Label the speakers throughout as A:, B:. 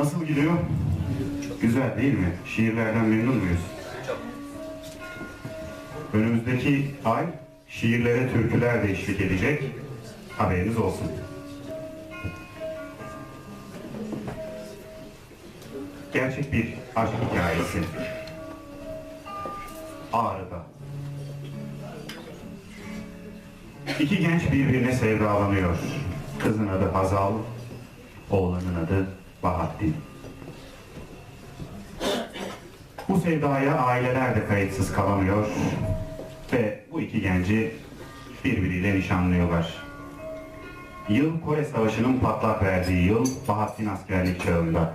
A: Nasıl gidiyor? Güzel değil mi? Şiirlerden memnun muyuz? Önümüzdeki ay şiirlere türküler de eşlik edecek. Haberiniz olsun. Gerçek bir aşk hikayesi. Ağrı'da. İki genç birbirine sevdalanıyor. Kızın adı Hazal, oğlanın adı Bahattin. Bu sevdaya aileler de kayıtsız kalamıyor ve bu iki genci birbiriyle nişanlıyorlar. Yıl Kore Savaşı'nın patlak verdiği yıl Bahattin askerlik çağında.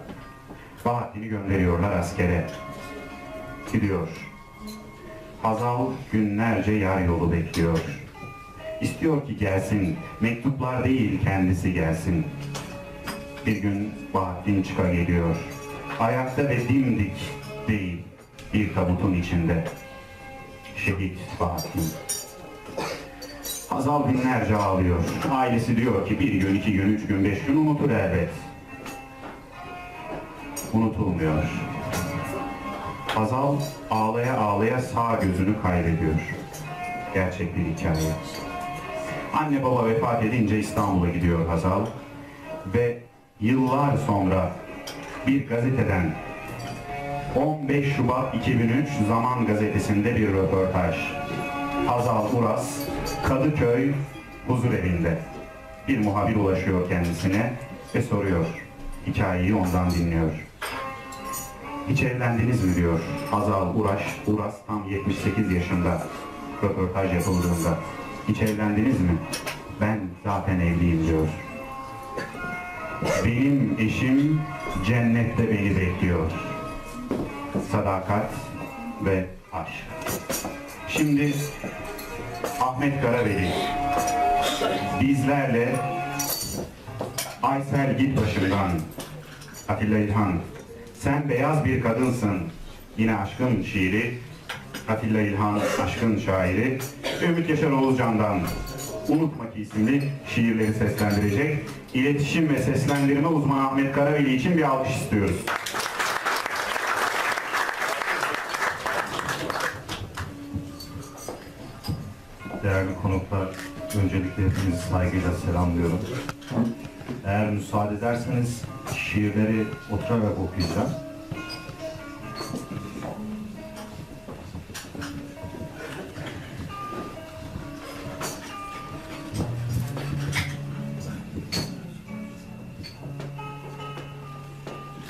A: Bahattin'i gönderiyorlar askere. Gidiyor. Hazal günlerce yar yolu bekliyor. İstiyor ki gelsin, mektuplar değil kendisi gelsin. Bir gün Bahattin çıka geliyor. Ayakta ve dimdik değil, bir tabutun içinde. Şehit Bahattin. Hazal binlerce ağlıyor. Ailesi diyor ki bir gün, iki gün, üç gün, beş gün unutur elbet. Unutulmuyor. Hazal ağlaya ağlaya sağ gözünü kaybediyor. Gerçek bir hikaye. Anne baba vefat edince İstanbul'a gidiyor Hazal ve yıllar sonra bir gazeteden 15 Şubat 2003 Zaman Gazetesi'nde bir röportaj. Hazal Uras, Kadıköy huzur evinde. Bir muhabir ulaşıyor kendisine ve soruyor. Hikayeyi ondan dinliyor. Hiç evlendiniz mi diyor. Hazal Uraş, Uras tam 78 yaşında röportaj yapıldığında. Hiç evlendiniz mi? Ben zaten evliyim diyor. Benim eşim cennette beni bekliyor. Sadakat ve aşk. Şimdi Ahmet Karaveli bizlerle Aysel git başımdan Atilla İlhan sen beyaz bir kadınsın yine aşkın şiiri Atilla İlhan aşkın şairi Ümit Yaşar Oğuzcan'dan Unutma ki isimli şiirleri seslendirecek. İletişim ve seslendirme uzmanı Ahmet Karaveli için bir alkış istiyoruz.
B: Değerli konuklar, öncelikle hepinizi saygıyla selamlıyorum. Eğer müsaade ederseniz şiirleri oturarak okuyacağım.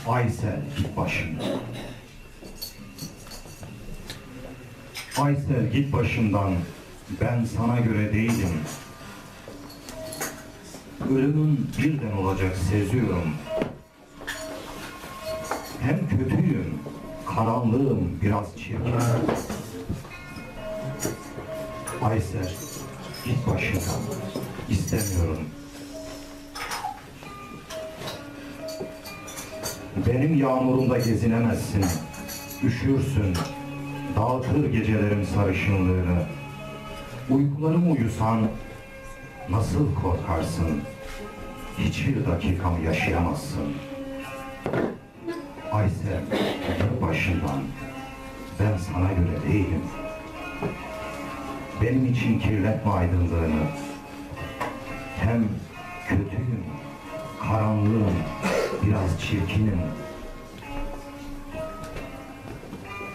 B: Aysel git başımdan. Aysel git başımdan. Ben sana göre değilim. Ölümün birden olacak seziyorum. Hem kötüyüm, karanlığım biraz çirkin. Aysel, git başımdan. İstemiyorum. Benim yağmurumda gezinemezsin. Üşürsün. Dağıtır gecelerim sarışınlığını. Uykularımı uyusan nasıl korkarsın? Hiçbir dakikamı yaşayamazsın. Aysel, git başımdan. Ben sana göre değilim. Benim için kirletme aydınlığını. Hem kötüyüm, karanlığım, biraz çirkinim.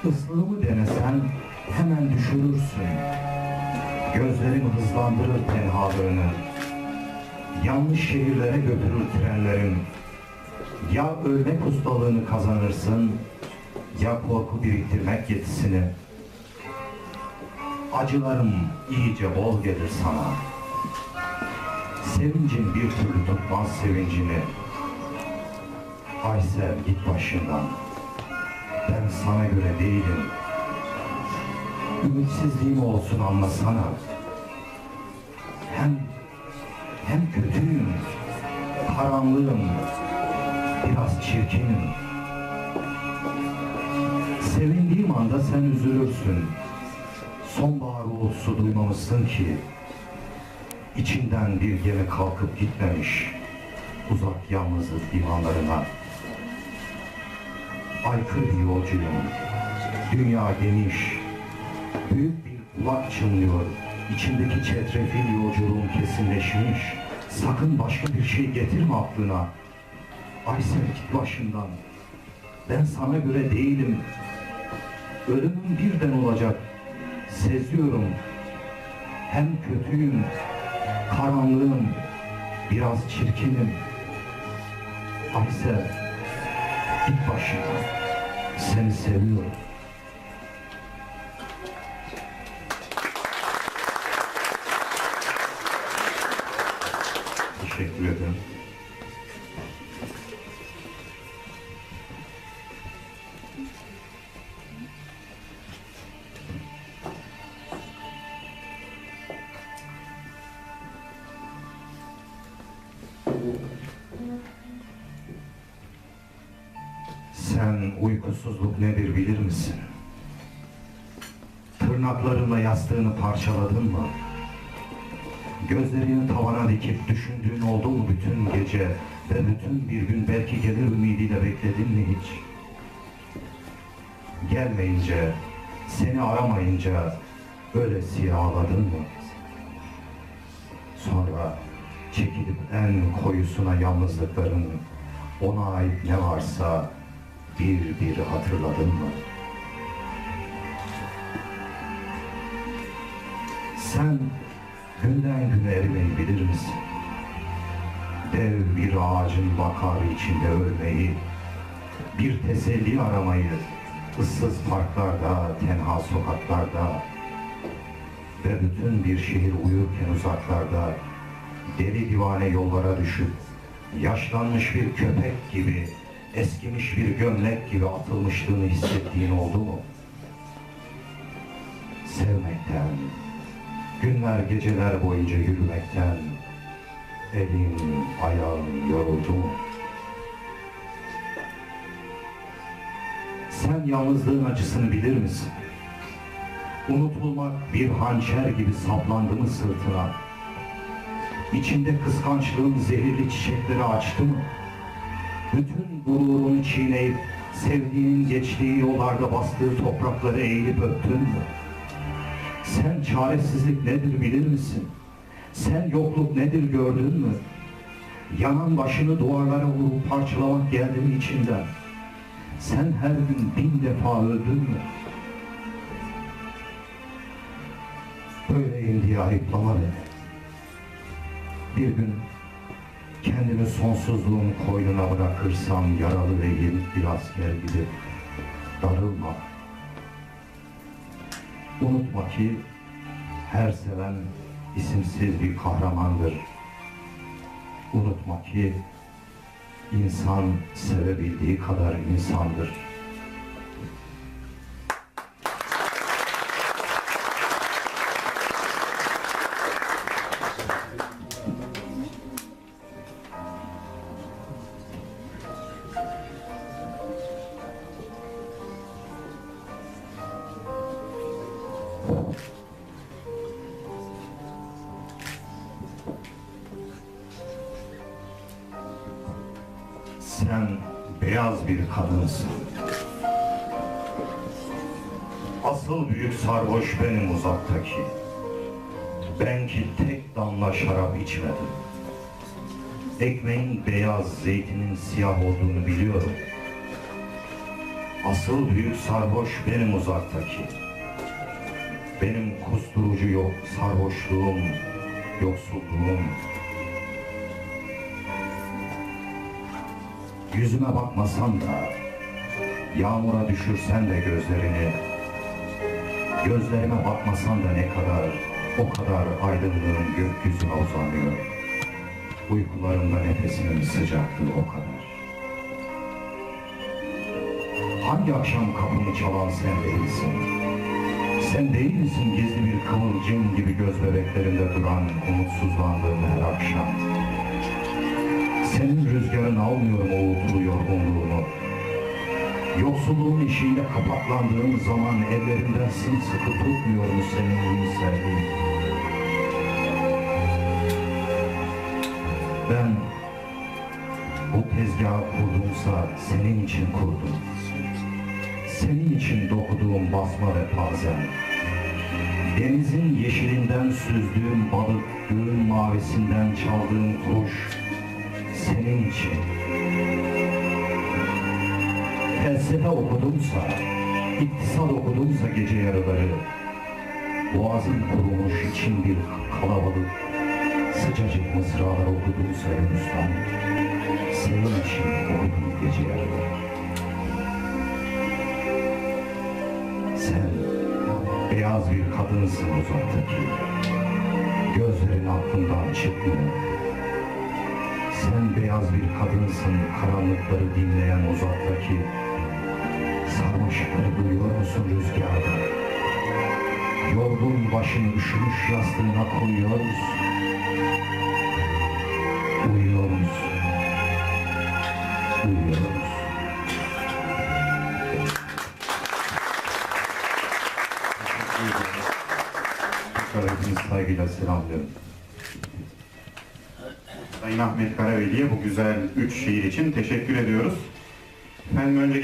B: Islığımı denesen hemen düşürürsün. Gözlerim hızlandırır tenhalığını. Yanlış şehirlere götürür trenlerim. Ya ölmek ustalığını kazanırsın, ya korku biriktirmek yetisini. Acılarım iyice bol gelir sana. Sevincin bir türlü tutmaz sevincini. Aysel git başından. Ben sana göre değilim. Ümitsizliğim olsun anlasana. Hem hem kötüyüm, karanlığım, biraz çirkinim. Sevindiğim anda sen üzülürsün. Sonbahar ulusu duymamışsın ki, içinden bir gemi kalkıp gitmemiş uzak yalnızlık divanlarına. aykırı bir yolcuyum. Dünya geniş, büyük bir kulak çınlıyor. İçindeki çetrefil yolculuğum kesinleşmiş. Sakın başka bir şey getirme aklına. Aysel git başından. Ben sana göre değilim. Ölümüm birden olacak. Seziyorum. Hem kötüyüm, karanlığım, biraz çirkinim. Aysel, git başından. Seni seviyorum.
A: Teşekkür ederim.
B: Sen uykusuzluk nedir bilir misin? Tırnaklarınla yastığını parçaladın mı? Gözlerini tavana dikip düşündüğün oldu mu bütün gece ve bütün bir gün belki gelir ümidiyle bekledin mi hiç? Gelmeyince, seni aramayınca öylesiye ağladın mı? Sonra çekilip en koyusuna yalnızlıkların, ona ait ne varsa bir bir hatırladın mı? Sen günden güne erimeyi bilir misin? Dev bir ağacın bakarı içinde ölmeyi, bir teselli aramayı, ıssız parklarda, tenha sokaklarda ve bütün bir şehir uyurken uzaklarda deli divane yollara düşüp yaşlanmış bir köpek gibi, eskimiş bir gömlek gibi atılmışlığını hissettiğin oldu mu? Sevmekten, günler geceler boyunca yürümekten elin, ayağın yoruldu mu? Sen yalnızlığın acısını bilir misin? Unutulmak bir hançer gibi saplandı mı sırtına? İçinde kıskançlığın zehirli çiçekleri açtı mı? Bütün gururunu çiğneyip sevdiğinin geçtiği yollarda bastığı toprakları eğilip öptün mü? Sen çaresizlik nedir bilir misin? Sen yokluk nedir gördün mü? Yanan başını duvarlara vurup parçalamak geldi mi içinden? Sen her gün bin defa öldün mü? Böyleyim diye ayıplama beni. Bir gün kendimi sonsuzluğun koynuna bırakırsam yaralı ve yenik bir asker gibi darılma. Unutma ki her seven isimsiz bir kahramandır. Unutma ki insan sevebildiği kadar insandır. Beyaz bir kadınsın. Asıl büyük sarhoş benim uzaktaki. Ben ki tek damla şarap içmedim. Ekmeğin beyaz, zeytinin siyah olduğunu biliyorum. Asıl büyük sarhoş benim uzaktaki. Benim kusturucu yok, sarhoşluğum, yoksulluğum, Yüzüme bakmasan da, yağmura düşürsen de gözlerini, gözlerime bakmasan da ne kadar, o kadar aydınlığın gökyüzüne uzanıyor. Uykularımda nefesinin sıcaklığı o kadar. Hangi akşam kapımı çalan sen değilsin? Sen değil misin gizli bir kıvılcım gibi göz bebeklerinde duran umutsuzlandığım her akşam? Senin rüzgarın almıyor uğultulu yorgunluğunu? Yoksulluğun eşiğinde kapaklandığım zaman ellerinden sımsıkı tutmuyor mu senin iyi sevdiğin? Ben bu tezgahı kurduğumsa senin için kurdum. Senin için dokuduğum basma ve pazen. Denizin yeşilinden süzdüğüm balık, göğün mavisinden çaldığım kuş. Senin için. Felsefe okudumsa, iktisat okudumsa gece yarıları, boğazım kurumuş için bir kalabalık, sıcacık mısralar okudumsa Hindistan, senin için okudum gece yarıları. Sen beyaz bir kadınsın uzaktaki, gözlerin aklımdan çıkmıyor. Sen beyaz bir kadınsın karanlıkları dinleyen uzaktaki, sarmaşıkları duyuyor musun rüzgarda? Yorgun başını üşümüş yastığına koyuyoruz. Uyuyoruz. Uyuyoruz.
A: Tekrar hepinizi saygıyla selamlıyorum. Sayın Ahmet Karaveli'ye bu güzel üç şiir için teşekkür ediyoruz. Efendim önce